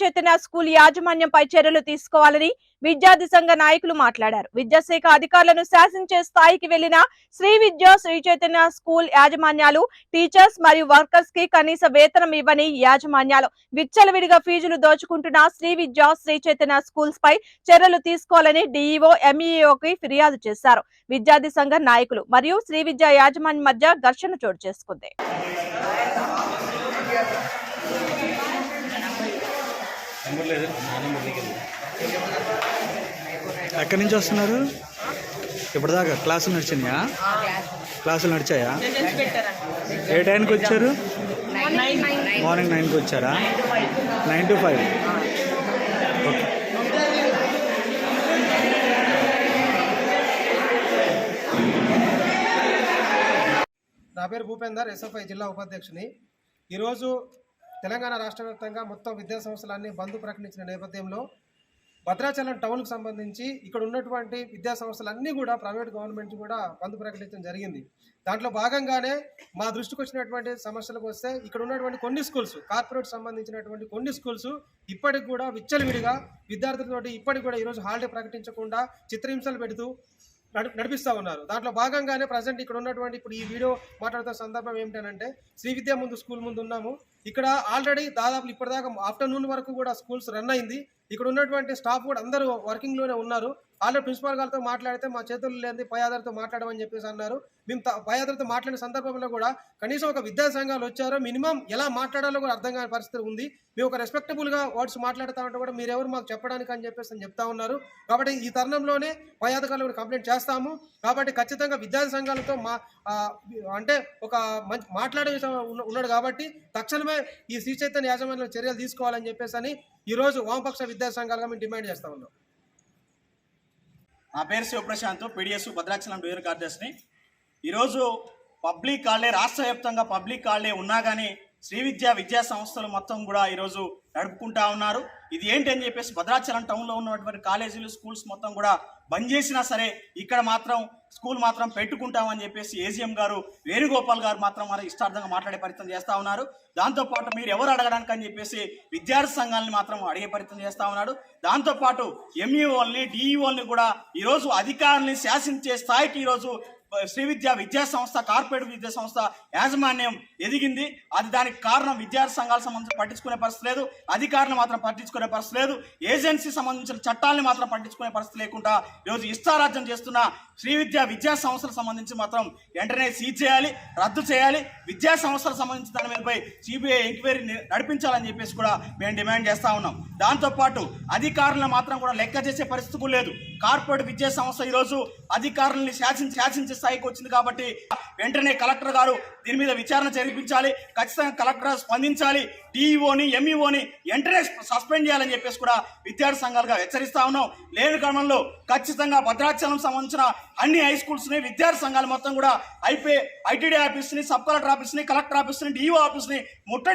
Chaitanya school యాజమాన్యంపై చర్యలు తీసుకోవాలని విద్యార్థి సంఘ నాయకులు మాట్లాడారు. విద్యాశాఖ అధికారులను శాసించే స్థాయికి వెళ్ళిన శ్రీ విద్య శ్రీ చైతన్య స్కూల్ యాజమాన్యాలు టీచర్స్ మరియు వర్కర్స్కి కనీస వేతనం ఇవ్వని యాజమాన్యాలు విచ్చలవిడిగా ఫీజులు దోచుకుంటున్న శ్రీ విద్య శ్రీ చైతన్య స్కూల్స్ పై చర్యలు తీసుకోవాలని డీఈఓ ఎంఈఓకి ఫిర్యాదు చేశారు. విద్యార్థి సంఘ నాయకులు మరియు శ్రీ విద్య యాజమాన్యం మధ్య ఘర్షణ చోటు చేసుకుంది నెంబర్ లేదు నా నెంబర్ దిగింది ఎక్కడి నుంచి వస్తున్నారు? ఇప్పటిదాకా క్లాసులు నడిచినాయా? క్లాసులు నడిచాయా? ఏ టైంకి వచ్చారు? మార్నింగ్ నైన్కి వచ్చారా? Nine to five. ఓకే నా పేరు భూపేందర్ ఎస్ఎఫ్ఐ జిల్లా ఉపాధ్యక్షుని. ఈరోజు తెలంగాణ రాష్ట్ర వ్యాప్తంగా మొత్తం విద్యా సంస్థలన్నీ బంద్ ప్రకటించిన నేపథ్యంలో భద్రాచలం టౌన్కు సంబంధించి ఇక్కడ ఉన్నటువంటి విద్యా సంస్థలన్నీ కూడా ప్రైవేట్ గవర్నమెంట్ కూడా బంద్ ప్రకటించడం జరిగింది. దాంట్లో భాగంగానే మా దృష్టికి వచ్చినటువంటి సమస్యలకు వస్తే ఇక్కడ ఉన్నటువంటి కొన్ని స్కూల్స్ కార్పొరేట్ సంబంధించినటువంటి కొన్ని స్కూల్స్ ఇప్పటికి కూడా విచ్చలవిడిగా విద్యార్థులతోటి ఇప్పటికి కూడా ఈరోజు హాలిడే ప్రకటించకుండా చిత్రహింసలు పెడుతూ నడిపిస్తూ ఉన్నారు. దాంట్లో భాగంగానే ప్రజెంట్ ఇక్కడ ఉన్నటువంటి ఇప్పుడు ఈ వీడియో మాట్లాడుతున్న సందర్భం ఏమిటంటే శ్రీ విద్యా ముందు స్కూల్ ముందు ఉన్నాము. ఇక్కడ ఆల్రెడీ దాదాపు ఇప్పటిదాకా ఆఫ్టర్నూన్ వరకు కూడా స్కూల్స్ రన్ అయింది. ఇక్కడ ఉన్నటువంటి స్టాఫ్ కూడా అందరూ వర్కింగ్లోనే ఉన్నారు. ఆల్రెడీ ప్రిన్సిపాల్ గారితో మాట్లాడితే మా చేతుల్లో లేని పై ఆధారితో మాట్లాడమని చెప్పేసి అన్నారు. మేము పై ఆధారితో మాట్లాడిన సందర్భంలో కూడా కనీసం ఒక విద్యా సంఘాలు వచ్చారో మినిమం ఎలా మాట్లాడాలో కూడా అర్థం కాని పరిస్థితి ఉంది. మేము ఒక రెస్పెక్టబుల్గా వర్డ్స్ మాట్లాడతామంటే కూడా మీరెవరు మాకు చెప్పడానికి అని చెప్పేసి అని చెప్తా ఉన్నారు. కాబట్టి ఈ తరుణంలోనే పై అధికారులు కూడా కంప్లైంట్ చేస్తాము. కాబట్టి ఖచ్చితంగా విద్యా సంఘాలతో మా అంటే ఒక మంచి మాట్లాడే ఉన్నాడు కాబట్టి తక్షణమే ఈ శ్రీ చైతన్య యాజమాన్యంలో చర్యలు తీసుకోవాలని చెప్పేసి అని ఈరోజు వామపక్ష విద్యా సంఘాలుగా మేము డిమాండ్ చేస్తా ఉన్నాం. నా పేరు శివప్రశాంత్ పీడిఎస్ భద్రాచలం డివిజన్ కార్యదర్శిని ఈరోజు పబ్లిక్ హాలిడే రాష్ట్ర వ్యాప్తంగా పబ్లిక్ కాళ్ళే ఉన్నా కానీ శ్రీ విద్యా విద్యా సంస్థలు మొత్తం కూడా ఈరోజు నడుపుకుంటా ఉన్నారు. ఇది ఏంటి అని చెప్పేసి భద్రాచలం టౌన్లో ఉన్నటువంటి కాలేజీలు స్కూల్స్ మొత్తం కూడా బంద్ చేసినా సరే ఇక్కడ మాత్రం స్కూల్ మాత్రం పెట్టుకుంటామని చెప్పేసి ఏజీఎం గారు వేణుగోపాల్ గారు మాత్రం మరి ఇష్టార్థంగా మాట్లాడే ప్రయత్నం చేస్తూ ఉన్నారు. దాంతోపాటు మీరు ఎవరు అడగడానికి అని చెప్పేసి విద్యార్థి సంఘాలని మాత్రం అడిగే ప్రయత్నం చేస్తూ ఉన్నాడు దాంతోపాటు ఎంఈఓల్ని డిఈఓల్ని కూడా ఈరోజు అధికారుల్ని శాసించే స్థాయికి ఈరోజు శ్రీ విద్యా విద్యా సంస్థ కార్పొరేట్ విద్యా సంస్థ యాజమాన్యం ఎదిగింది. అది దానికి కారణం విద్యార్థి సంఘాల సంబంధించి పట్టించుకునే పరిస్థితి లేదు. అధికారులు మాత్రం పట్టించుకునే పరిస్థితి లేదు. ఏజెన్సీ సంబంధించిన చట్టాలని మాత్రం పట్టించుకునే పరిస్థితి లేకుండా ఈరోజు ఇష్టారాజ్యం చేస్తున్న శ్రీ విద్యా విద్యా సంస్థలకు సంబంధించి మాత్రం వెంటనే సీజ్ చేయాలి రద్దు చేయాలి. విద్యా సంస్థలకు సంబంధించి దాని మీదపై సిబిఐ ఎంక్వైరీ నడిపించాలని చెప్పేసి కూడా మేము డిమాండ్ చేస్తా ఉన్నాం. దాంతోపాటు అధికారులను మాత్రం కూడా లెక్క చేసే పరిస్థితి లేదు. కార్పొరేట్ విద్యా సంస్థ ఈరోజు అధికారులని శాసించి శాసించే స్థాయికి వచ్చింది కాబట్టి వెంటనే కలెక్టర్ గారు దీని మీద విచారణ జరిపించాలి. ఖచ్చితంగా కలెక్టర్ స్పందించాలి. డిఈఓని ఎంఈఓని వెంటనే సస్పెండ్ చేయాలని చెప్పేసి కూడా విద్యార్థి సంఘాలుగా హెచ్చరిస్తా ఉన్నాం. లేని క్రమంలో ఖచ్చితంగా భద్రాచలం సంబంధించిన అన్ని హై స్కూల్స్ని విద్యార్థి సంఘాలు మొత్తం కూడా ఐపీ ఐటీడీ ఆఫీస్ని సబ్ కలెక్టర్ ఆఫీస్ని కలెక్టర్ ఆఫీస్ని డిఓ ముట్టడి